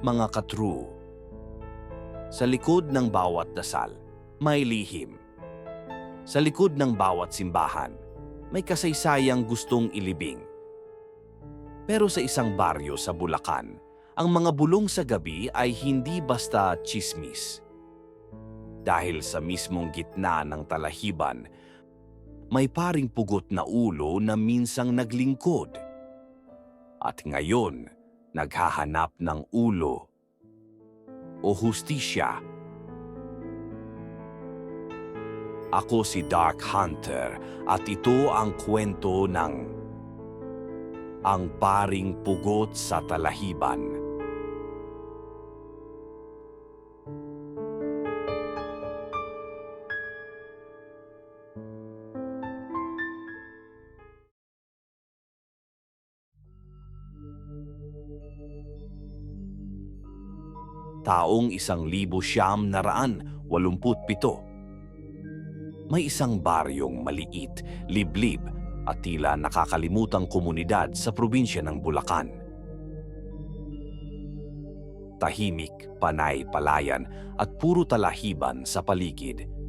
Mga katru, sa likod ng bawat dasal, may lihim. Sa likod ng bawat simbahan, may kasaysayang gustong ilibing. Pero sa isang baryo sa Bulacan, ang mga bulong sa gabi ay hindi basta chismis. Dahil sa mismong gitna ng talahiban, may paring pugot na ulo na minsang naglingkod. At ngayon, naghahanap ng ulo o hustisya. Ako si Dark Hunter at ito ang kwento ng ang paring pugot sa talahiban. Taong isang libo siyam na raan, walumput pito. May isang baryong maliit, liblib at tila nakakalimutang komunidad sa probinsya ng Bulacan. Tahimik, panay, palayan at puro talahiban sa paligid.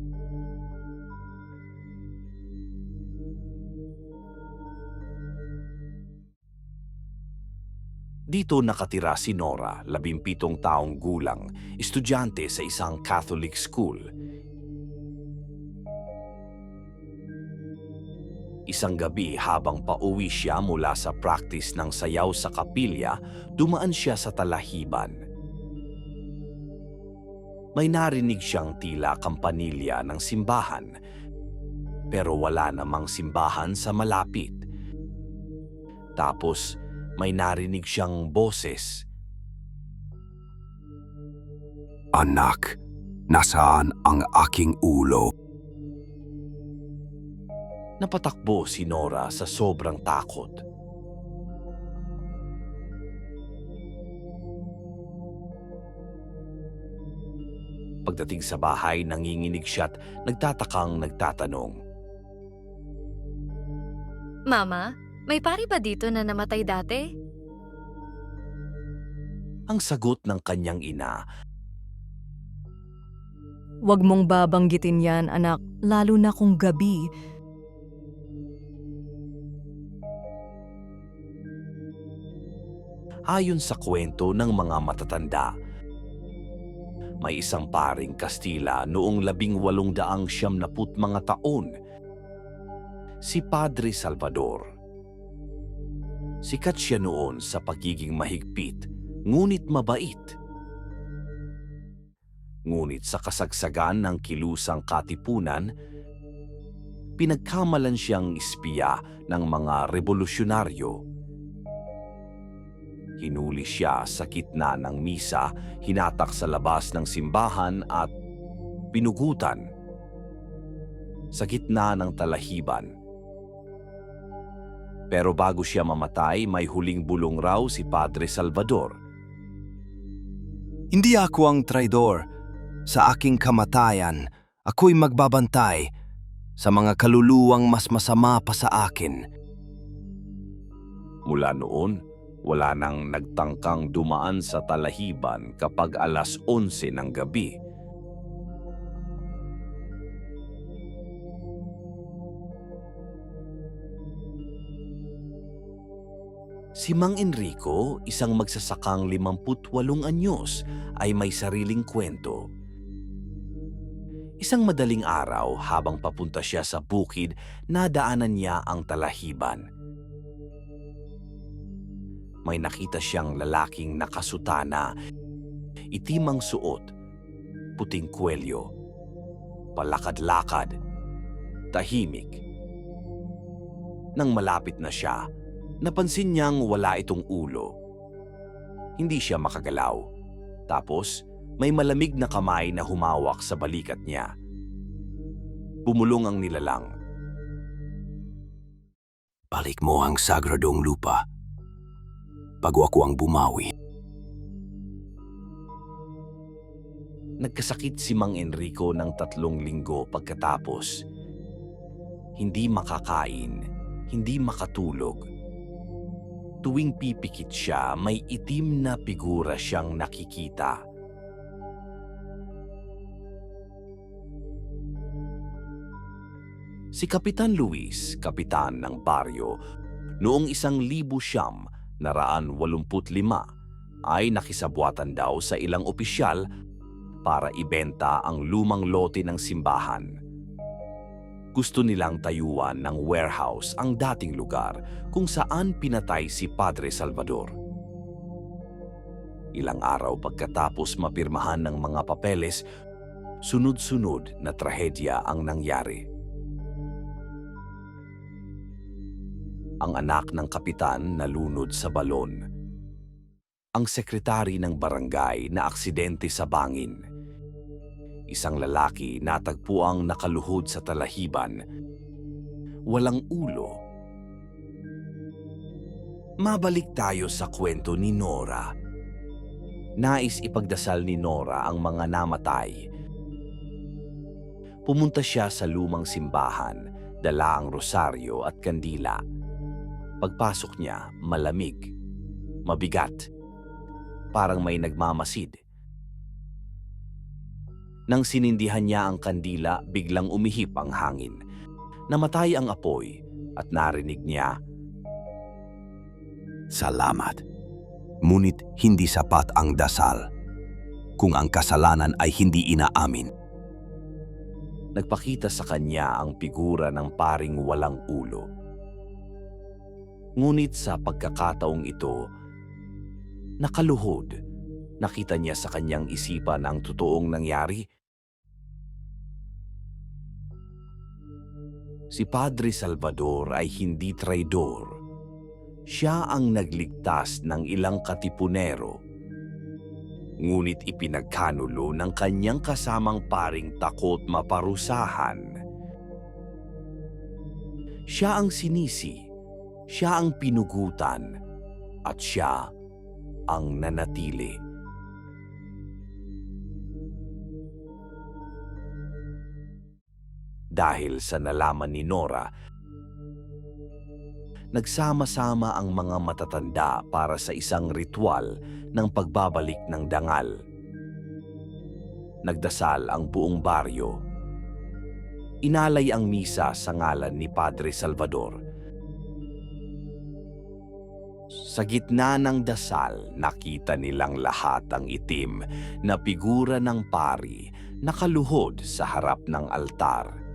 Dito nakatira si Nora, labimpitong taong gulang, estudyante sa isang Catholic school. Isang gabi habang pauwi siya mula sa practice ng sayaw sa kapilya, dumaan siya sa talahiban. May narinig siyang tila kampanilya ng simbahan, pero wala namang simbahan sa malapit. Tapos, may narinig siyang boses. Anak, nasaan ang aking ulo? Napatakbo si Nora sa sobrang takot. Pagdating sa bahay, nanginginig siya't nagtatakang nagtatanong. Mama, may pari ba dito na namatay dati? Ang sagot ng kanyang ina Huwag mong babanggitin yan, anak, lalo na kung gabi. ayon sa kwento ng mga matatanda. May isang paring Kastila noong labing walong daang siyam naput mga taon. Si Padre Salvador. Sikat siya noon sa pagiging mahigpit, ngunit mabait. Ngunit sa kasagsagan ng kilusang katipunan, pinagkamalan siyang espiya ng mga revolusyonaryo Hinuli siya sa gitna ng misa, hinatak sa labas ng simbahan at pinugutan sa gitna ng talahiban. Pero bago siya mamatay, may huling bulong raw si Padre Salvador. Hindi ako ang traidor. Sa aking kamatayan, ako'y magbabantay sa mga kaluluwang mas masama pa sa akin. Mula noon, wala nang nagtangkang dumaan sa talahiban kapag alas 11 ng gabi. Si Mang Enrico, isang magsasakang 58 anyos, ay may sariling kwento. Isang madaling araw habang papunta siya sa bukid, nadaanan niya ang talahiban may nakita siyang lalaking nakasutana, itimang suot, puting kwelyo, palakad-lakad, tahimik. Nang malapit na siya, napansin niyang wala itong ulo. Hindi siya makagalaw. Tapos, may malamig na kamay na humawak sa balikat niya. Bumulong ang nilalang. Balik mo ang sagradong lupa bago ako ang bumawi. Nagkasakit si Mang Enrico ng tatlong linggo pagkatapos. Hindi makakain, hindi makatulog. Tuwing pipikit siya, may itim na figura siyang nakikita. Si Kapitan Luis, kapitan ng baryo, noong isang libo siyam naraan walumput lima, ay nakisabwatan daw sa ilang opisyal para ibenta ang lumang lote ng simbahan. Gusto nilang tayuan ng warehouse ang dating lugar kung saan pinatay si Padre Salvador. Ilang araw pagkatapos mapirmahan ng mga papeles, sunod-sunod na trahedya ang nangyari. Ang anak ng kapitan nalunod sa balon. Ang sekretary ng barangay na aksidente sa bangin. Isang lalaki natagpuang nakaluhod sa talahiban. Walang ulo. Mabalik tayo sa kwento ni Nora. Nais ipagdasal ni Nora ang mga namatay. Pumunta siya sa lumang simbahan, dala ang rosaryo at kandila. Pagpasok niya, malamig, mabigat, parang may nagmamasid. Nang sinindihan niya ang kandila, biglang umihip ang hangin. Namatay ang apoy at narinig niya, Salamat. Ngunit hindi sapat ang dasal. Kung ang kasalanan ay hindi inaamin, nagpakita sa kanya ang figura ng paring walang ulo. Ngunit sa pagkakataong ito, nakaluhod, nakita niya sa kanyang isipan ang totoong nangyari. Si Padre Salvador ay hindi traidor. Siya ang nagligtas ng ilang katipunero. Ngunit ipinagkanulo ng kanyang kasamang paring takot maparusahan. Siya ang sinisi, siya ang pinugutan, at siya ang nanatili. Dahil sa nalaman ni Nora, nagsama-sama ang mga matatanda para sa isang ritual ng pagbabalik ng dangal. Nagdasal ang buong baryo. Inalay ang misa sa ngalan ni Padre Salvador. Sa gitna ng dasal, nakita nilang lahat ang itim na figura ng pari nakaluhod sa harap ng altar.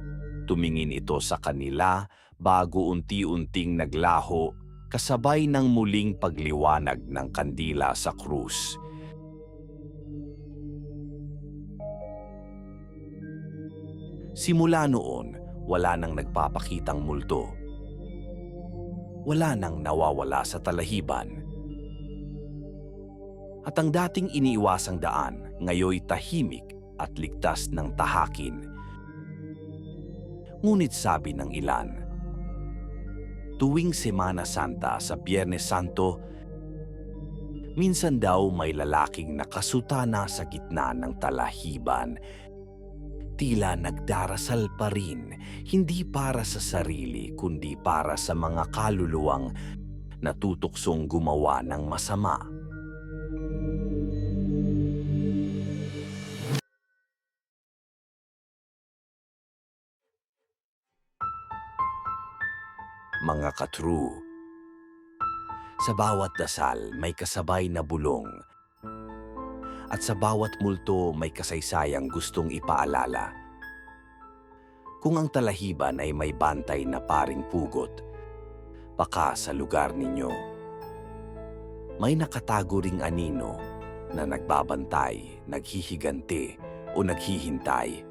Tumingin ito sa kanila bago unti-unting naglaho kasabay ng muling pagliwanag ng kandila sa krus. Simula noon, wala nang nagpapakitang multo. Wala nang nawawala sa talahiban. At ang dating iniiwasang daan, ngayoy tahimik at ligtas ng tahakin. Ngunit sabi ng ilan, tuwing Semana Santa sa Biyernes Santo, minsan daw may lalaking nakasutana sa gitna ng talahiban. Tila nagdarasal pa rin, hindi para sa sarili kundi para sa mga kaluluwang natutuksong gumawa ng masama. Mga katru, sa bawat dasal may kasabay na bulong at sa bawat multo may kasaysayang gustong ipaalala. Kung ang talahiban ay may bantay na paring pugot, baka sa lugar ninyo, may nakatago ring anino na nagbabantay, naghihiganti o naghihintay.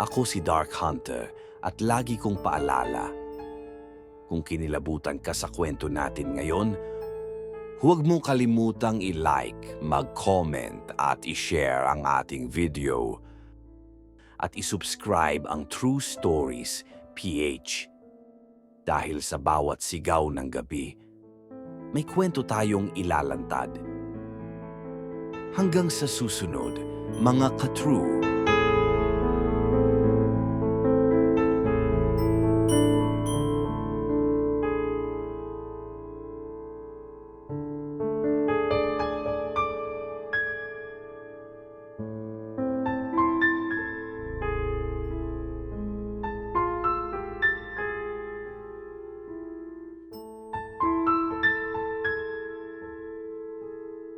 Ako si Dark Hunter at lagi kong paalala. Kung kinilabutan ka sa kwento natin ngayon, huwag mong kalimutang i-like, mag-comment at i-share ang ating video. At i-subscribe ang True Stories PH. Dahil sa bawat sigaw ng gabi, may kwento tayong ilalantad. Hanggang sa susunod, mga ka-true.